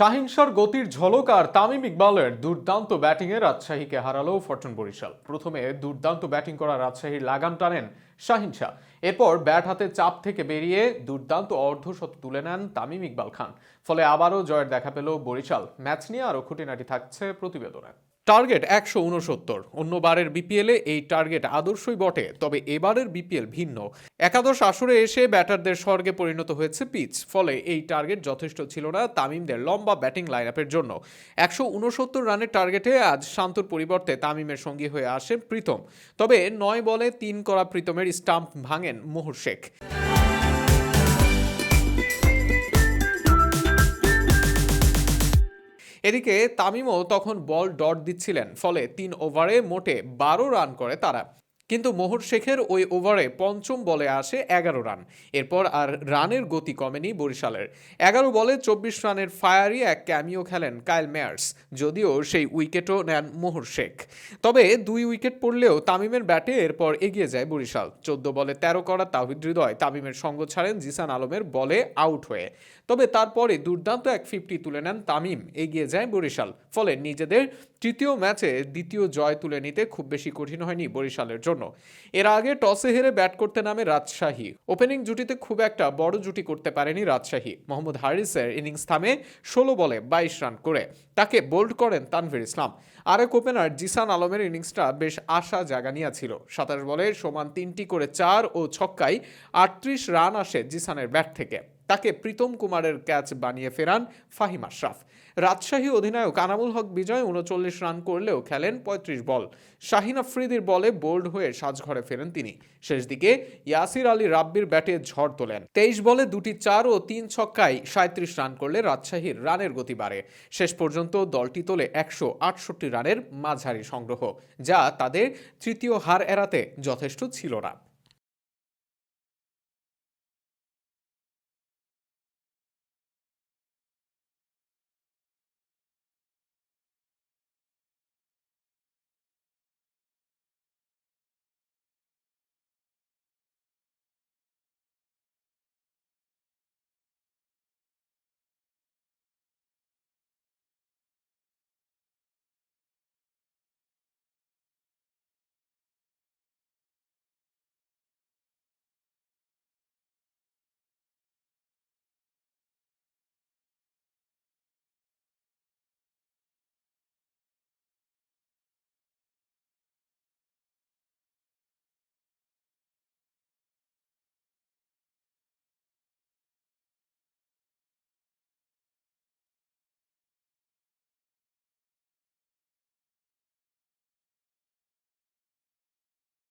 শাহিনশার গতির ঝলক আর তামিম ইকবালের দুর্দান্ত ব্যাটিংয়ে রাজশাহীকে হারালো ফরচুন বরিশাল। প্রথমে দুর্দান্ত ব্যাটিং করা রাজশাহীর লাগাম টানেন শাহিন শাহ। এরপর ব্যাট হাতে চাপ থেকে বেরিয়ে দুর্দান্ত অর্ধশত তুলে নেন তামিম ইকবাল খান। ফলে আবারও জয়ের দেখা পেল বরিশাল। ম্যাচ নিয়ে আরও খুঁটিনাটি থাকছে প্রতিবেদনে। টার্গেট একশো উনসত্তর অন্যবারের বিপিএলে এই টার্গেট আদর্শই বটে, তবে এবারের বিপিএল ভিন্ন। একাদশ আসরে এসে ব্যাটারদের স্বর্গে পরিণত হয়েছে পিচ, ফলে এই টার্গেট যথেষ্ট ছিল না তামিমদের লম্বা ব্যাটিং লাইন আপের জন্য। একশো উনসত্তর রানের টার্গেটে আজ শান্তর পরিবর্তে তামিমের সঙ্গী হয়ে আসে প্রীতম। তবে নয় বলে তিন করা প্রীতমের স্টাম্প ভাঙেন মোহর শেখ। এদিকে তামিমও তখন বল ডট দিচ্ছিলেন ফলে তিন ওভারে মোটে বারো রান করে তারা। কিন্তু মোহর শেখের ওই ওভারে পঞ্চম বলে আসে এগারো রান। এরপর আর রানের গতি কমেনি বরিশালের। এগারো বলে চব্বিশ রানের ফায়ারি এক ক্যামিও খেলেন কাইল মেয়ার্স, যদিও সেই উইকেটও নেন মোহর শেখ। তবে দুই উইকেট পড়লেও তামিমের ব্যাটে এরপর এগিয়ে যায় বরিশাল। চোদ্দ বলে তেরো করা তাহিদ হৃদয় তামিমের সঙ্গ ছাড়েন জিসান আলমের বলে আউট হয়ে। তবে তারপরে দুর্দান্ত এক ফিফটি তুলে নেন তামিম, এগিয়ে যায় বরিশাল। ফলে নিজেদের তৃতীয় ম্যাচে দ্বিতীয় জয় তুলে নিতে খুব বেশি কঠিন হয়নি বরিশালের জন্য। এর আগে টসে হেরে ব্যাট করতে নামে রাজশাহী। ওপেনিং জুটিতে খুব একটা বড় জুটি করতে পারেনি রাজশাহী। মোহাম্মদ হারিসের ইনিংস থামে ষোলো বলে বাইশ রান করে। তাকে বোল্ড করেন তানভীর ইসলাম। আরেক ওপেনার জিসান আলমের ইনিংসটা বেশ আশা জাগা নিয়েছিল সাতাশ বলে সমান তিনটি করে চার ও ছক্কায় আটত্রিশ রান আসে জিসানের ব্যাট থেকে। তাকে প্রীতম কুমারের ক্যাচ বানিয়ে ফেরান ফাহিম আশরাফ। রাজশাহী অধিনায়ক আনামুল হক বিজয় উনচল্লিশ রান করলেও খেলেন পঁয়ত্রিশ বল। শাহিন আফ্রিদির বলে বোল্ড হয়ে সাজঘরে ফেরেন তিনি। শেষ দিকে ইয়াসির আলী রাব্বির ব্যাটে ঝড় তোলেন। তেইশ বলে দুটি চার ও তিন ছক্কায় সাঁত্রিশ রান করলে রাজশাহীর রানের গতি বাড়ে। শেষ পর্যন্ত দলটি তোলে একশো আটষট্টি রানের মাঝারি সংগ্রহ, যা তাদের তৃতীয় হার এড়াতে যথেষ্ট ছিল না।